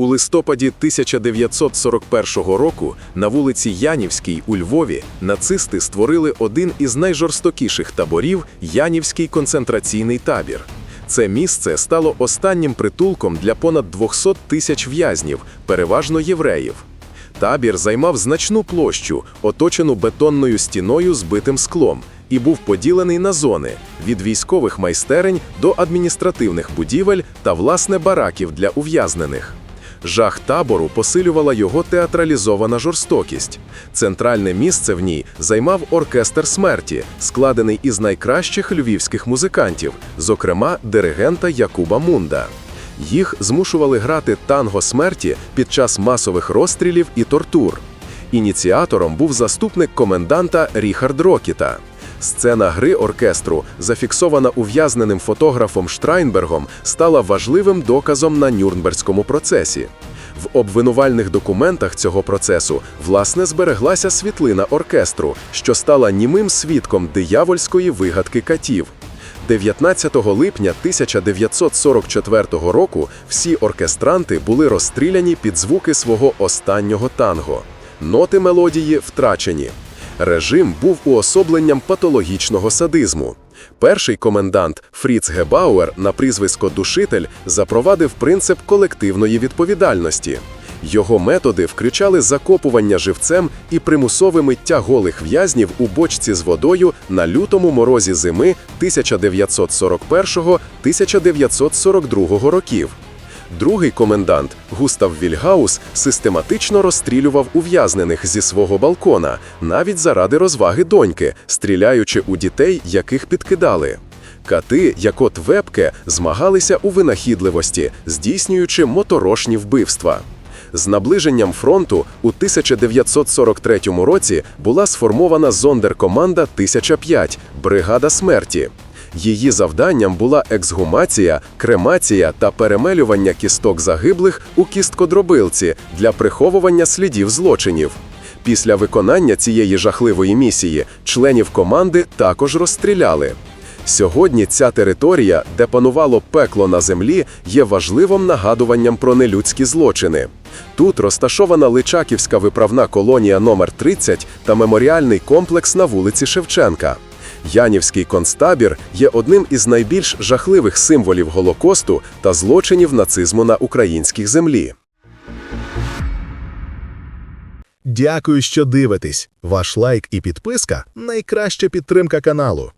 У листопаді 1941 року на вулиці Янівській у Львові нацисти створили один із найжорстокіших таборів Янівський концентраційний табір. Це місце стало останнім притулком для понад 200 тисяч в'язнів, переважно євреїв. Табір займав значну площу, оточену бетонною стіною з битим склом, і був поділений на зони від військових майстерень до адміністративних будівель та власне бараків для ув'язнених. Жах табору посилювала його театралізована жорстокість. Центральне місце в ній займав оркестр смерті, складений із найкращих львівських музикантів, зокрема диригента Якуба Мунда. Їх змушували грати танго смерті під час масових розстрілів і тортур. Ініціатором був заступник коменданта Ріхард Рокіта. Сцена гри оркестру, зафіксована ув'язненим фотографом Штрайнбергом, стала важливим доказом на Нюрнберзькому процесі. В обвинувальних документах цього процесу власне збереглася світлина оркестру, що стала німим свідком диявольської вигадки катів. 19 липня 1944 року всі оркестранти були розстріляні під звуки свого останнього танго. Ноти мелодії втрачені. Режим був уособленням патологічного садизму. Перший комендант Фріц Гебауер на прізвисько Душитель запровадив принцип колективної відповідальності. Його методи включали закопування живцем і примусове миття голих в'язнів у бочці з водою на лютому морозі зими 1941-1942 років. Другий комендант Густав Вільгаус систематично розстрілював ув'язнених зі свого балкона, навіть заради розваги доньки, стріляючи у дітей, яких підкидали. Кати, як от Вебке, змагалися у винахідливості, здійснюючи моторошні вбивства. З наближенням фронту у 1943 році була сформована зондеркоманда 1005 бригада смерті. Її завданням була ексгумація, кремація та перемелювання кісток загиблих у кісткодробилці для приховування слідів злочинів. Після виконання цієї жахливої місії членів команди також розстріляли. Сьогодні ця територія, де панувало пекло на землі, є важливим нагадуванням про нелюдські злочини. Тут розташована Личаківська виправна колонія номер 30 та меморіальний комплекс на вулиці Шевченка. Янівський концтабір є одним із найбільш жахливих символів Голокосту та злочинів нацизму на українській землі. Дякую, що дивитесь. Ваш лайк і підписка найкраща підтримка каналу.